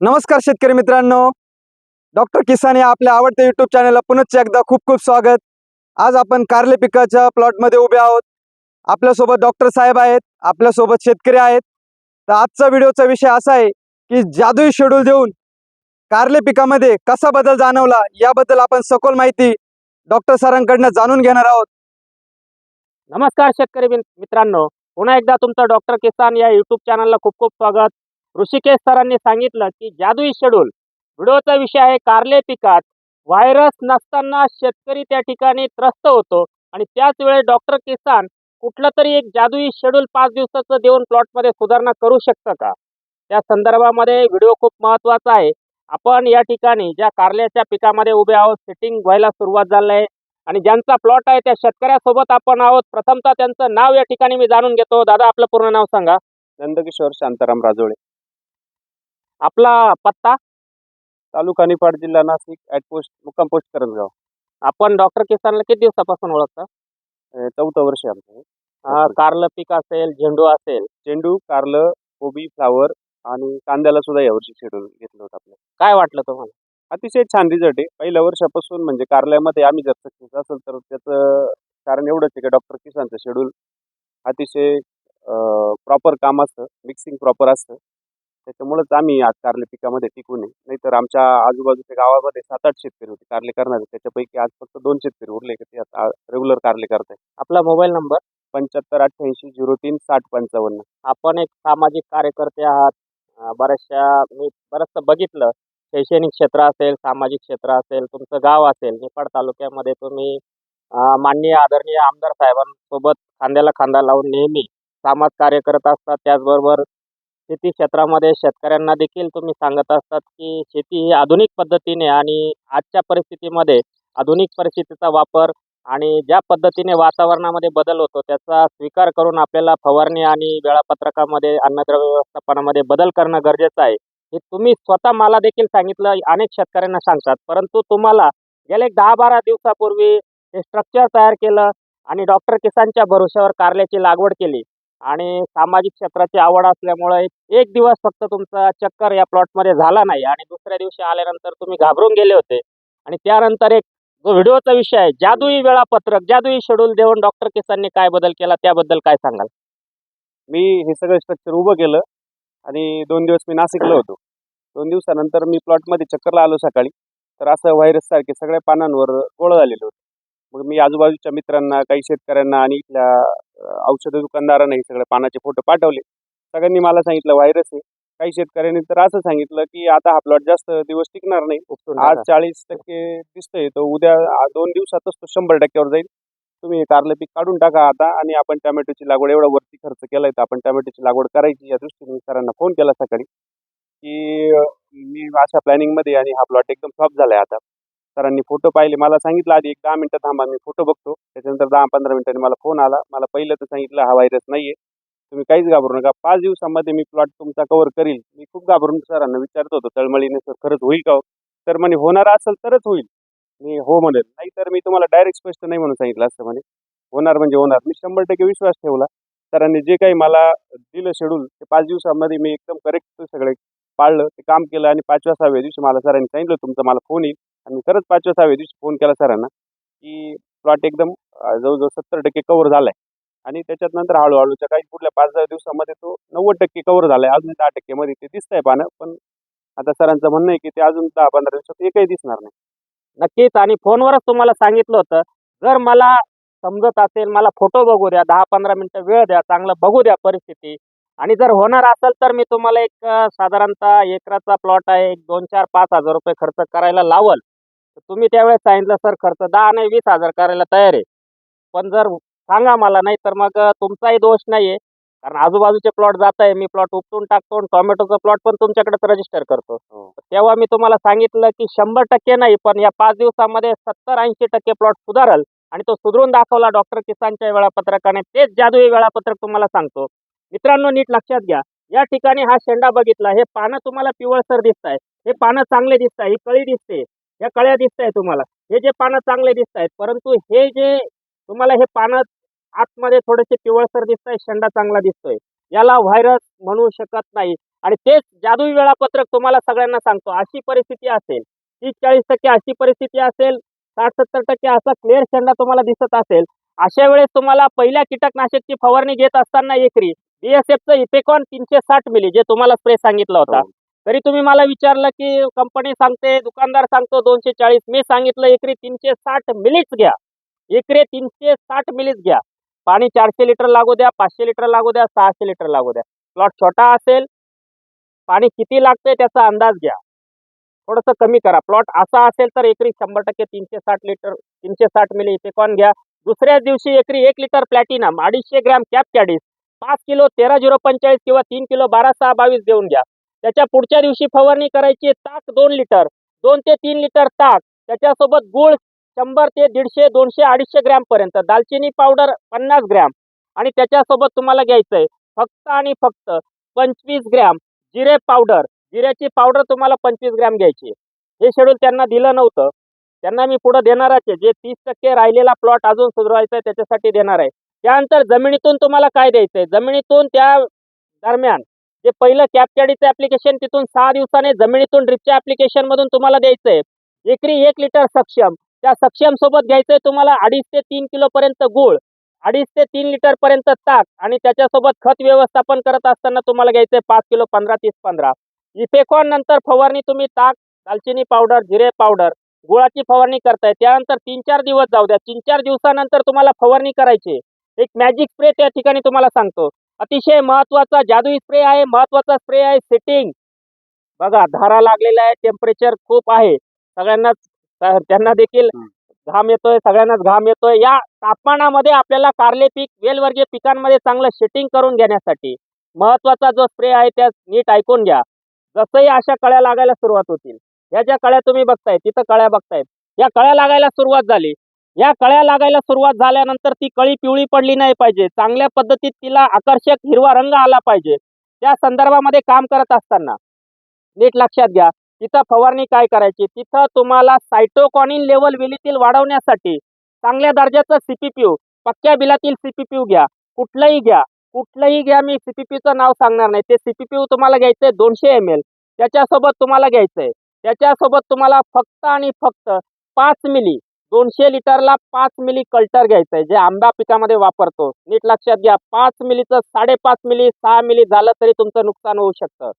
नमस्कार शेतकरी मित्रांनो. डॉक्टर किसान या आपल्या आवडत्या युट्यूब चॅनलला पुनश्च एकदा खूप खूप स्वागत. आज आपण कारले पिकाच्या प्लॉटमध्ये उभे आहोत. आपल्यासोबत डॉक्टर साहेब आहेत. आपल्यासोबत शेतकरी आहेत. तर आजचा व्हिडिओचा विषय असा आहे की जादुई शेड्यूल देऊन कारले पिकामध्ये कसा बदल जाणवला याबद्दल आपण सखोल माहिती डॉक्टर सरांकडनं जाणून घेणार आहोत. नमस्कार शेतकरी मित्रांनो. पुन्हा एकदा तुमचं डॉक्टर किसान या युट्यूब चॅनलला खूप खूप स्वागत. ऋषिकेश सरांनी सांगितलं की जादुई शेड्यूल व्हिडिओचा विषय आहे कारले पिकात. व्हायरस नसताना शेतकरी त्या ठिकाणी त्रस्त होतो आणि त्याच वेळेस डॉक्टर किसान कुठलं तरी एक जादुई शेड्यूल पाच दिवसाचं देऊन प्लॉटमध्ये सुधारणा करू शकतं का? त्या संदर्भामध्ये व्हिडिओ खूप महत्त्वाचा आहे. आपण या ठिकाणी ज्या कारल्याच्या पिकामध्ये उभे आहोत सेटिंग व्हायला सुरुवात झाली आहे आणि ज्यांचा प्लॉट आहे त्या शेतकऱ्यासोबत आपण आहोत. प्रथमतः त्यांचं नाव या ठिकाणी मी जाणून घेतो. दादा आपलं पूर्ण नाव सांगा. नंदकिशोर शांताराम राजोळे. आपला पत्ता तालुका निफाड जिल्हा नाशिक ॲट पोस्ट मुक्काम पोस्ट करंजगाव. आपण डॉक्टर किसानला किती दिवसापासून ओळखता? चौथं वर्ष आमचं. कारलं पीक असेल झेंडू असेल चेंडू कारलं कोबी फ्लावर आणि कांद्याला सुद्धा यावर्षी शेड्यूल घेतलं होतं आपलं. काय वाटलं तुम्हाला? अतिशय छान रिझल्ट आहे. पहिल्या वर्षापासून म्हणजे कारल्यामध्ये आम्ही जर सक्सेस असेल तर त्याचं कारण एवढंच आहे की डॉक्टर किसानचं शेड्यूल अतिशय प्रॉपर काम असतं मिक्सिंग प्रॉपर असतं. त्याच्यामुळेच आम्ही आज कारले पिकामध्ये टिकून आहे नाहीतर आमच्या आजूबाजूच्या गावामध्ये सात आठ शेतकरी होते कारले करणारे. त्याच्यापैकी आज फक्त दोन शेतकरी उरले की ते आता रेग्युलर कारले करताय आपला मोबाईल नंबर? पंच्याहत्तर अठ्ठ्याऐंशी झिरो तीन साठ पंचावन्न. आपण एक सामाजिक कार्यकर्ते आहात. बऱ्याचशा मी बरंचसं बघितलं. शैक्षणिक क्षेत्र असेल सामाजिक क्षेत्र असेल तुमचं गाव असेल निफाड तालुक्यामध्ये तुम्ही माननीय आदरणीय आमदार साहेबांसोबत खांद्याला खांदा लावून नेहमी समाज कार्य करत असतात. त्याचबरोबर शेती क्षेत्रामध्ये शेतकऱ्यांना देखील तुम्ही सांगत असतात की शेती ही आधुनिक पद्धतीने आणि आजच्या परिस्थितीमध्ये आधुनिक परिस्थितीचा वापर आणि ज्या पद्धतीने वातावरणामध्ये बदल होतो त्याचा स्वीकार करून आपल्याला फवारणी आणि वेळापत्रकामध्ये अन्नद्रव्य व्यवस्थापनामध्ये बदल करणं गरजेचं आहे. हे तुम्ही स्वतः मला देखील सांगितलं अनेक शेतकऱ्यांना सांगतात. परंतु तुम्हाला गेल्या एक दहा बारा दिवसापूर्वी हे स्ट्रक्चर तयार केलं आणि डॉक्टर किसानच्या भरोश्यावर कारल्याची लागवड केली. आणि सामाजिक क्षेत्राची आवड असल्यामुळे एक- दिवस फक्त तुमचा चक्कर या प्लॉटमध्ये झाला नाही. आणि दुसऱ्या दिवशी आल्यानंतर तुम्ही घाबरून गेले होते. आणि त्यानंतर एक जो व्हिडिओचा विषय आहे जादुई वेळापत्रक जादुई शेड्यूल देऊन डॉक्टर केसांनी काय बदल केला त्याबद्दल काय सांगाल? मी हे सगळं स्ट्रक्चर उभं केलं आणि दोन दिवस मी नाशिकला होतो. दोन दिवसानंतर मी प्लॉटमध्ये चक्करला आलो सकाळी. तर असं व्हायरस सारखे सगळ्या पानांवर गोळ झालेलं होतं. मग मी आजूबाजूच्या मित्रांना काही शेतकऱ्यांना आणि इथल्या औषध दुकानदारांना हे सगळे पानाचे फोटो पाठवले. सगळ्यांनी मला सांगितलं व्हायरस आहे. काही शेतकऱ्यांनी तर असं सांगितलं की आता हा प्लॉट जास्त दिवस टिकणार नाही. आज. चाळीस टक्के दिसतंय तर उद्या दोन दिवसातच तो शंभर टक्क्यावर जाईल. तुम्ही हे कारलं पीक काढून टाका आता आणि आपण टोमॅटोची लागवड एवढा वरती खर्च केलाय तर आपण टोमॅटोची लागवड करायची या दृष्टीने. मी सरांना फोन केला सकाळी की मी अशा प्लॅनिंगमध्ये आणि हा प्लॉट एकदम फ्लॉप झालाय आता. सरांनी फोटो पाहिले. मला सांगितलं आधी एक दहा मिनिटं थांबा मी फोटो बघतो. त्याच्यानंतर दहा पंधरा मिनिटांनी मला फोन आला. मला पहिलं तर सांगितलं हा व्हायरस नाहीये. तुम्ही काहीच घाबरू नका. पाच दिवसामध्ये मी प्लॉट तुमचा कव्हर करील. मी खूप घाबरून सरांना विचारत होतो तळमळीने सर खरंच होईल का हो? तर म्हणे होणार असेल तरच होईल. मी हो म्हणेल. नाही तर मी तुम्हाला डायरेक्ट स्पष्ट नाही म्हणून सांगितलं असं म्हणे. होणार म्हणजे होणार. मी शंभर टक्के विश्वास ठेवला. सरांनी जे काही मला दिलं शेड्यूल ते पाच दिवसामध्ये मी एकदम करेक्ट सगळे पाळलं ते काम केलं आणि पाचव्या सहाव्या दिवशी मला सरांनी सांगितलं तुमचं मला फोन येईल. आणि मी खरंच पाचव्या सहाव्या दिवशी फोन केला सरांना की प्लॉट एकदम जवळजवळ सत्तर टक्के कव्हर झालाय. आणि त्याच्यात नंतर हळूहळूच्या काही पुढल्या पाच दहा दिवसामध्ये तो नव्वद टक्के कव्हर झालाय. अजून दहा टक्केमध्ये ते दिसतंय पानं पण आता सरांचं म्हणणं आहे की ते अजून दहा पंधरा दिवसात एकही दिसणार नाही. नक्कीच. आणि फोनवरच तुम्हाला सांगितलं होतं जर मला समजत असेल मला फोटो बघू द्या दहा पंधरा मिनटं वेळ द्या चांगलं बघू द्या परिस्थिती आणि जर होणार असेल तर मी तुम्हाला एक साधारणतः एकराचा प्लॉट आहे एक दोन चार पाच हजार रुपये खर्च करायला लावल. तर तुम्ही त्यावेळेस सांगितलं सर खर्च दहा नाही वीस हजार करायला तयार आहे. पण जर सांगा मला नाही तर मग तुमचाही दोष नाही आहे कारण आजूबाजूचे प्लॉट जात आहे मी प्लॉट उपटून टाकतो आणि टोमॅटोचा प्लॉट पण तुमच्याकडेच रजिस्टर करतो. हो. तेव्हा मी तुम्हाला सांगितलं की शंभर टक्के नाही पण या पाच दिवसामध्ये सत्तर ऐंशी टक्के प्लॉट सुधारल आणि तो सुधरून दाखवला डॉक्टर किसानच्या वेळापत्रकाने. तेच जादुई वेळापत्रक तुम्हाला सांगतो. मित्रांनो नीट लक्षात घ्या. या ठिकाणी हा शेंडा बघितला. हे पानं तुम्हाला पिवळसर दिसत आहे हे पानं चांगले दिसत आहे ही कळी दिसते. या कळ्या दिसत आहे तुम्हाला. हे जे पानं चांगले दिसत आहेत परंतु हे जे तुम्हाला हे पानं आतमध्ये थोडेसे पिवळसर दिसत आहे शेंडा चांगला दिसतोय. याला व्हायरस म्हणू शकत नाही. आणि तेच जादुई वेळापत्रक तुम्हाला सगळ्यांना सांगतो. अशी परिस्थिती असेल तीस चाळीस टक्के अशी परिस्थिती असेल साठ सत्तर टक्के असा क्लिअर शेंडा तुम्हाला दिसत असेल अशा वेळेस तुम्हाला पहिल्या कीटकनाशकची फवारणी घेत असताना एकरी बीएसएफचं इपेकॉन तीनशे साठ मिली जे तुम्हाला स्प्रे सांगितला होता. हो. तरी तुम्ही मला विचारलं की कंपनी सांगते दुकानदार सांगतो दोनशे चाळीस. मी सांगितलं एकरी तीनशे साठ मिलीच घ्या. एकरी तीनशे साठ मिलीच घ्या. पाणी चारशे लिटर लागू द्या पाचशे लिटर लागू द्या सहाशे लिटर लागू द्या. प्लॉट छोटा असेल पाणी किती लागतंय त्याचा अंदाज घ्या. थोडंसं कमी करा. प्लॉट असा असेल तर एकरी शंभर टक्के तीनशे साठ लिटर तीनशे साठ मिली इपेकॉन घ्या. दुसऱ्याच दिवशी एकरी एक लिटर प्लॅटिनम अडीचशे ग्रॅम कॅप कॅडीस पाच किलो तेरा झिरो पंचेचाळीस किंवा तीन किलो बारा सहा बावीस देऊन घ्या. त्याच्या पुढच्या दिवशी फवारणी करायची ताक दोन लिटर दोन ते तीन लिटर ताक त्याच्यासोबत गुळ शंभर ते दीडशे दोनशे अडीचशे ग्रॅम पर्यंत दालचिनी पावडर पन्नास ग्रॅम आणि त्याच्यासोबत तुम्हाला घ्यायचंय फक्त आणि फक्त पंचवीस ग्रॅम जिरे पावडर जिऱ्याची पावडर तुम्हाला पंचवीस ग्रॅम घ्यायची हे शेड्यूल त्यांना दिलं नव्हतं. त्यांना मी पुढे देणारच आहे. जे तीस टक्के राहिलेला प्लॉट अजून सुधारायचा आहे त्याच्यासाठी देणार आहे. त्यानंतर जमिनीतून तुम्हाला काय द्यायचंय जमिनीतून त्या दरम्यान जे पहिलं कॅपकॅडीचं ऍप्लिकेशन तिथून सहा दिवसाने जमिनीतून ड्रिपच्या ऍप्लिकेशन मधून तुम्हाला द्यायचंय. एकरी एक लिटर सक्षम. त्या सक्षम सोबत घ्यायचंय तुम्हाला अडीच ते तीन किलो पर्यंत गुळ अडीच ते तीन लिटर पर्यंत ताक आणि त्याच्यासोबत खत व्यवस्थापन करत असताना तुम्हाला घ्यायचंय पाच किलो पंधरा तीस पंधरा. इफेकॉन नंतर फवारणी तुम्ही ताक दालचिनी पावडर जिरे पावडर गुळाची फवारणी करताय. त्यानंतर तीन चार दिवस जाऊ द्या. तीन चार दिवसानंतर तुम्हाला फवारणी करायची एक मॅजिक स्प्रे त्या ठिकाणी तुम्हाला सांगतो. अतिशय महत्त्वाचा जादुई स्प्रे आहे महत्त्वाचा स्प्रे आहे सेटिंग बघा धारा लागलेला आहे टेम्परेचर खूप आहे. सगळ्यांनाच त्यांना देखील घाम येतोय सगळ्यांनाच घाम येतोय. या तापमानामध्ये आपल्याला कारले पीक वेलवर्गीय पिकांमध्ये चांगलं शेटिंग करून घेण्यासाठी महत्त्वाचा जो स्प्रे आहे त्या नीट ऐकून घ्या. जसंही अशा कळ्या लागायला सुरुवात होतील. ह्या ज्या कळ्या तुम्ही बघताय तिथं कळ्या बघतायत या कळ्या लागायला सुरुवात झाली. या कळ्या लागायला सुरुवात झाल्यानंतर ती कळी पिवळी पडली नाही पाहिजे. चांगल्या पद्धतीत तिला आकर्षक हिरवा रंग आला पाहिजे. त्या संदर्भामध्ये काम करत असताना नीट लक्षात घ्या तिथं फवारणी काय करायची? तिथं तुम्हाला सायटोकॉनिन लेवल वेलीतील वाढवण्यासाठी चांगल्या दर्जाचं सीपीपीयू पक्क्या बिलातील सीपीपीयू घ्या. कुठलंही घ्या. कुठलंही घ्या मी सीपीपीचं नाव सांगणार नाही. ते सीपीपीयू तुम्हाला घ्यायचंय दोनशे एम एल त्याच्यासोबत तुम्हाला घ्यायचंय. त्याच्यासोबत तुम्हाला फक्त आणि फक्त पाच मिली दोनशे लिटरला पाच मिली कल्टर घ्यायचंय जे आंबा पिकामध्ये वापरतो. नीट लक्षात घ्या पाच मिलीचं साडेपाच मिली सहा मिली झालं तरी तुमचं नुकसान होऊ शकतं.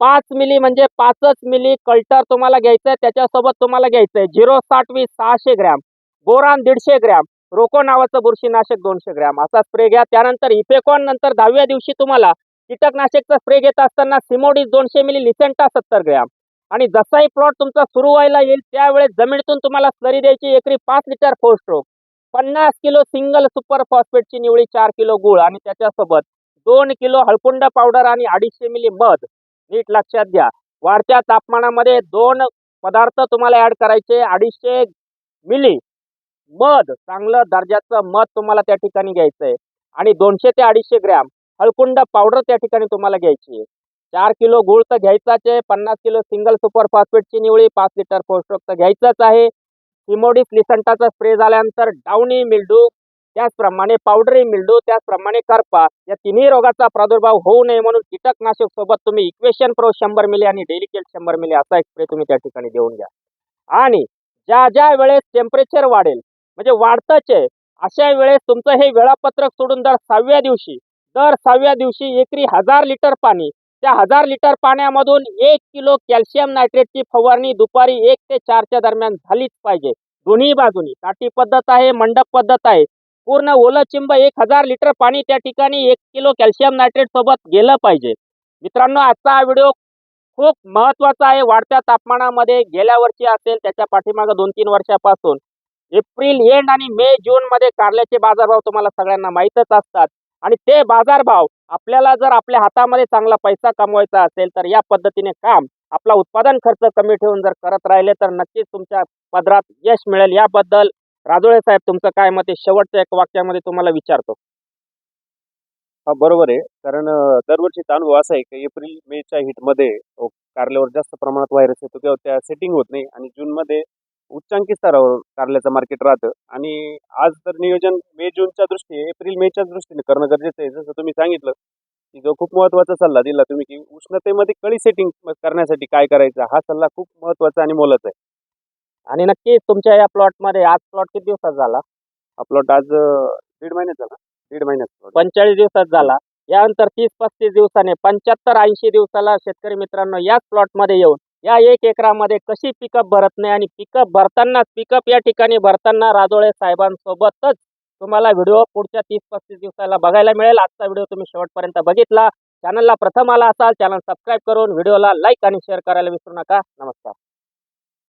पाच मिली म्हणजे पाचच मिली कल्टर तुम्हाला घ्यायचंय त्याच्यासोबत तुम्हाला घ्यायचंय झिरो साठ वीस सहाशे ग्रॅम बोरान दीडशे ग्रॅम रोको नावाचं बुरशीनाशक दोनशे ग्रॅम असा स्प्रे घ्या. त्यानंतर इफेकॉन नंतर दहाव्या दिवशी तुम्हाला कीटकनाशकचा स्प्रे घेत असताना सिमोडीस दोनशे मिली लिसेंटा सत्तर ग्रॅम. आणि जसाही प्लॉट तुमचा सुरू व्हायला येईल त्यावेळेस जमिनीतून तुम्हाला स्लरी द्यायची एकरी पाच लिटर फोर स्ट्रोक पन्नास किलो सिंगल सुपर फॉस्फेटची निवळी चार किलो गुळ आणि त्याच्यासोबत दोन किलो हळकुंड पावडर आणि अडीचशे मिली मध. नीट लक्षात घ्या. वाढत्या तापमानामध्ये दोन पदार्थ तुम्हाला ऍड करायचे अडीचशे मिली मध. चांगलं दर्जाचं मध तुम्हाला त्या ठिकाणी घ्यायचंय. आणि दोनशे ते अडीचशे ग्रॅम हळकुंड पावडर त्या ठिकाणी तुम्हाला घ्यायची आहे. चार किलो गुळ तर घ्यायचाच आहे पन्नास किलो सिंगल सुपर फॉस्फेटची निवळी पाच लिटर फोस्ट्रोक तर घ्यायचंच आहे. सिमोडिस लिसंटाचा स्प्रे झाल्यानंतर डाऊनी मिल्डू त्याचप्रमाणे पावडरी मिल्डू त्याचप्रमाणे करपा या तिन्ही रोगाचा प्रादुर्भाव होऊ नये म्हणून कीटकनाशक सोबत तुम्ही इक्वेशन प्रो शंभर मिली आणि डेलिकेट शंभर मिली असा एक स्प्रे तुम्ही त्या ठिकाणी देऊन घ्या. आणि ज्या ज्या वेळेस टेम्परेचर वाढेल म्हणजे वाढतच आहे अशा वेळेस तुमचं हे वेळापत्रक सोडून दर सहाव्या दिवशी दर सहाव्या दिवशी एकरी हजार लिटर पाणी त्या हजार लिटर पाण्यामधून एक किलो कॅल्शियम नायट्रेटची फवारणी दुपारी एक ते चारच्या दरम्यान झालीच पाहिजे. दोन्ही बाजूनी काठी पद्धत आहे मंडप पद्धत आहे. पूर्ण ओलं चिंब एक हजार लिटर पाणी त्या ठिकाणी एक किलो कॅल्शियम नायट्रेट सोबत गेलं पाहिजे. मित्रांनो आजचा हा व्हिडिओ खूप महत्त्वाचा आहे. वाढत्या तापमानामध्ये गेल्या वर्षी असेल त्याच्या पाठीमागं दोन तीन वर्षापासून. एप्रिल एंड आणि मे जून मध्ये कारल्याचे बाजारभाव तुम्हाला सगळ्यांना माहीतच असतात. आणि ते बाजारभाव आपल्याला जर आपल्या हातामध्ये चांगला पैसा कमवायचा असेल तर या पद्धतीने काम आपला उत्पादन खर्च कमी ठेवून जर करत राहिले तर नक्कीच तुमच्या पदरात यश मिळेल. याबद्दल राजोळे साहेब तुमचं काय मत आहे? शेवटच्या एक वाक्यामध्ये तुम्हाला विचारतो. हा बरोबर आहे. कारण दरवर्षीचा अनुभव असा आहे की एप्रिल मेच्या हिटमध्ये अं, कारल्यावर जास्त प्रमाणात व्हायरस येतो किंवा त्या सेटिंग होत नाही आणि जूनमध्ये उच्चांकी स्तरावर कारल्याचं मार्केट राहतं. आणि आज तर नियोजन मे जूनच्या दृष्टीने एप्रिल मेच्या दृष्टीने करणं गरजेचं आहे. जसं तुम्ही सांगितलं की जो खूप महत्त्वाचा सल्ला दिला तुम्ही की उष्णतेमध्ये कळी सेटिंग करण्यासाठी काय करायचं हा सल्ला खूप महत्त्वाचा आणि मोलाचा आहे. आणि नक्कीच तुमच्या या प्लॉटमध्ये आज प्लॉट किती दिवसात झाला? हा प्लॉट आज दीड महिन्यात झाला. दीड महिन्यात. पंचेचाळीस दिवसात झाला. यानंतर तीस पस्तीस दिवसाने पंच्याहत्तर ऐंशी दिवसाला शेतकरी मित्रांनो याच प्लॉटमध्ये येऊन या एक एकरामध्ये कशी पिकअप भरत नाही आणि पिकअप भरताना पिकअप या ठिकाणी भरताना राजोळे साहेबांसोबतच तुम्हाला व्हिडिओ पुढच्या तीस पस्तीस दिवसाला बघायला मिळेल. आजचा व्हिडिओ तुम्ही शेवटपर्यंत बघितला. चॅनलला प्रथम आला असाल चॅनल सबस्क्राईब करून व्हिडिओला लाईक आणि शेअर करायला विसरू नका. नमस्कार.